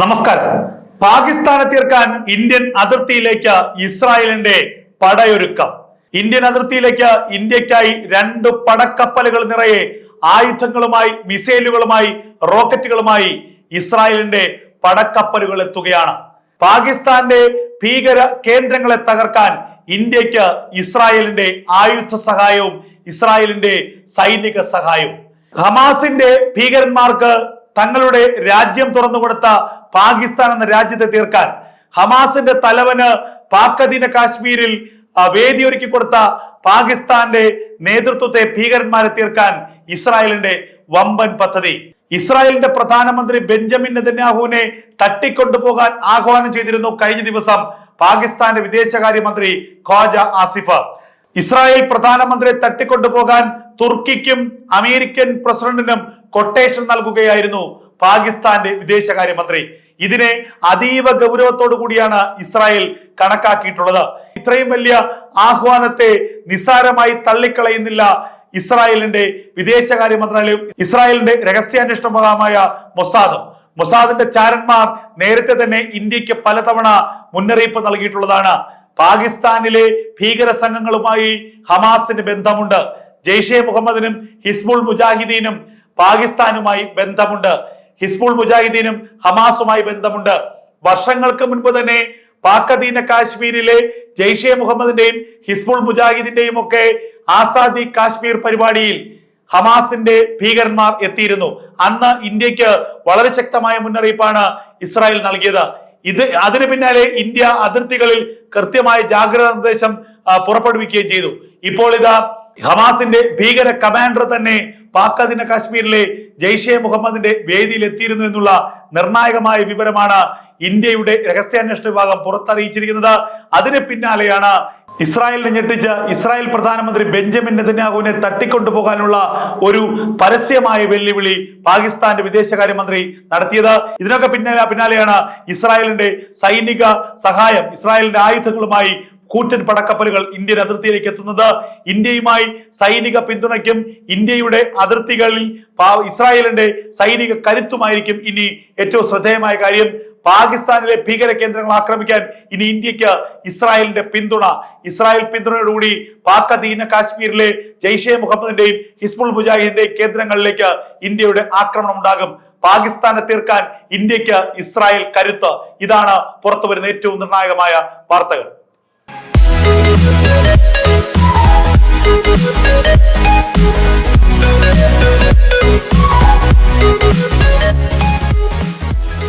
നമസ്കാരം. പാകിസ്ഥാനെ തീർക്കാൻ ഇന്ത്യൻ അതിർത്തിയിലേക്ക് ഇസ്രായേലിന്റെ പടയൊരുക്കം. ഇന്ത്യൻ അതിർത്തിയിലേക്ക് ഇന്ത്യക്കായി രണ്ട് പടക്കപ്പലുകൾ നിറയെ ആയുധങ്ങളുമായി മിസൈലുകളുമായി റോക്കറ്റുകളുമായി ഇസ്രായേലിന്റെ പടക്കപ്പലുകൾ എത്തുകയാണ്. പാകിസ്ഥാന്റെ ഭീകര കേന്ദ്രങ്ങളെ തകർക്കാൻ ഇന്ത്യയ്ക്ക് ഇസ്രായേലിന്റെ ആയുധ സഹായവും ഇസ്രായേലിന്റെ സൈനിക സഹായവും. ഹമാസിന്റെ ഭീകരന്മാർക്ക് തങ്ങളുടെ രാജ്യം തുറന്നു കൊടുത്ത പാകിസ്ഥാൻ എന്ന രാജ്യത്തെ തീർക്കാൻ ഹമാസിന്റെ തലവന് പാക്കധീന കാശ്മീരിൽ വേദി ഒരുക്കി കൊടുത്ത പാകിസ്ഥാന്റെ നേതൃത്വത്തെ ഭീകരന്മാരെ തീർക്കാൻ ഇസ്രായേലിന്റെ വമ്പൻ പദ്ധതി. ഇസ്രായേലിന്റെ പ്രധാനമന്ത്രി ബെഞ്ചമിൻ നെതന്യാഹുവിനെ തട്ടിക്കൊണ്ടുപോകാൻ ആഹ്വാനം ചെയ്തിരുന്നു കഴിഞ്ഞ ദിവസം പാകിസ്ഥാന്റെ വിദേശകാര്യമന്ത്രി ഖാജ ആസിഫ്. ഇസ്രായേൽ പ്രധാനമന്ത്രിയെ തട്ടിക്കൊണ്ടുപോകാൻ തുർക്കിക്കും അമേരിക്കൻ പ്രസിഡന്റിനും കൊട്ടേഷൻ നൽകുകയായിരുന്നു പാകിസ്ഥാന്റെ വിദേശകാര്യമന്ത്രി. ഇതിനെ അതീവ ഗൗരവത്തോടു കൂടിയാണ് ഇസ്രായേൽ കണക്കാക്കിയിട്ടുള്ളത്. ഇത്രയും വലിയ ആഹ്വാനത്തെ നിസ്സാരമായി തള്ളിക്കളയുന്നില്ല ഇസ്രായേലിന്റെ വിദേശകാര്യ മന്ത്രാലയം ഇസ്രായേലിന്റെ രഹസ്യാന്വേഷണ വിഭാഗമായ മൊസാദും. മൊസാദിന്റെ ചാരന്മാർ നേരത്തെ തന്നെ ഇന്ത്യയ്ക്ക് പലതവണ മുന്നറിയിപ്പ് നൽകിയിട്ടുള്ളതാണ്. പാകിസ്ഥാനിലെ ഭീകര സംഘങ്ങളുമായി ഹമാസിന് ബന്ധമുണ്ട്. ജെയ്ഷെ മുഹമ്മദിനും ഹിസ്ബുൾ മുജാഹിദീനും പാകിസ്ഥാനുമായി ബന്ധമുണ്ട്. ഹിസ്ബുൾ മുജാഹിദീനും ഹമാസുമായി ബന്ധമുണ്ട്. വർഷങ്ങൾക്ക് മുൻപ് തന്നെ പാക്കധീന കാശ്മീരിലെ ജെയ്ഷെ മുഹമ്മദിന്റെയും ഹിസ്ബുൾ മുജാഹിദിന്റെയും ഒക്കെ ആസാദി കാശ്മീർ പരിപാടിയിൽ ഹമാസിന്റെ ഭീകരന്മാർ എത്തിയിരുന്നു. അന്ന് ഇന്ത്യയ്ക്ക് വളരെ ശക്തമായ മുന്നറിയിപ്പാണ് ഇസ്രായേൽ നൽകിയത്. ഇത് അതിന് പിന്നാലെ ഇന്ത്യ അതിർത്തികളിൽ കൃത്യമായ ജാഗ്രത നിർദ്ദേശം പുറപ്പെടുവിക്കുകയും ചെയ്തു. ഇപ്പോൾ ഇതാ ഹമാസിന്റെ ഭീകര കമാൻഡർ തന്നെ പാക് അധീന കാശ്മീരിലെ ജെയ്ഷെ മുഹമ്മദിന്റെ വേദിയിൽ എത്തിയിരുന്നു എന്നുള്ള നിർണായകമായ വിവരമാണ് ഇന്ത്യയുടെ രഹസ്യാന്വേഷണ വിഭാഗം പുറത്തറിയിച്ചിരിക്കുന്നത്. അതിന് പിന്നാലെയാണ് ഇസ്രായേലിനെ ഞെട്ടിച്ച് ഇസ്രായേൽ പ്രധാനമന്ത്രി ബെഞ്ചമിൻ നെതന്യാഹുവിനെ തട്ടിക്കൊണ്ടുപോകാനുള്ള ഒരു പരസ്യമായ വെല്ലുവിളി പാകിസ്ഥാന്റെ വിദേശകാര്യമന്ത്രി നടത്തിയത്. ഇതിനൊക്കെ പിന്നാലെ പിന്നാലെയാണ് ഇസ്രായേലിന്റെ സൈനിക സഹായം ഇസ്രായേലിന്റെ ആയുധങ്ങളുമായി കൂറ്റൻ പടക്കപ്പലുകൾ ഇന്ത്യൻ അതിർത്തിയിലേക്ക് എത്തുന്നത് ഇന്ത്യയുമായി സൈനിക പിന്തുണയ്ക്കും ഇന്ത്യയുടെ അതിർത്തികളിൽ ഇസ്രായേലിന്റെ സൈനിക കരുത്തുമായിരിക്കും ഇനി ഏറ്റവും ശ്രദ്ധേയമായ കാര്യം. പാകിസ്ഥാനിലെ ഭീകര കേന്ദ്രങ്ങൾ ആക്രമിക്കാൻ ഇനി ഇന്ത്യയ്ക്ക് ഇസ്രായേലിന്റെ പിന്തുണ. ഇസ്രായേൽ പിന്തുണയോടുകൂടി പാക് അധീന കാശ്മീരിലെ ജെയ്ഷെ മുഹമ്മദിന്റെയും ഹിസ്ബുൾ മുജാഹിദിന്റെയും കേന്ദ്രങ്ങളിലേക്ക് ഇന്ത്യയുടെ ആക്രമണം ഉണ്ടാകും. പാകിസ്ഥാനെ തീർക്കാൻ ഇന്ത്യയ്ക്ക് ഇസ്രായേൽ കരുത്ത്. ഇതാണ് പുറത്തു വരുന്ന ഏറ്റവും നിർണായകമായ വാർത്തകൾ. Thank you.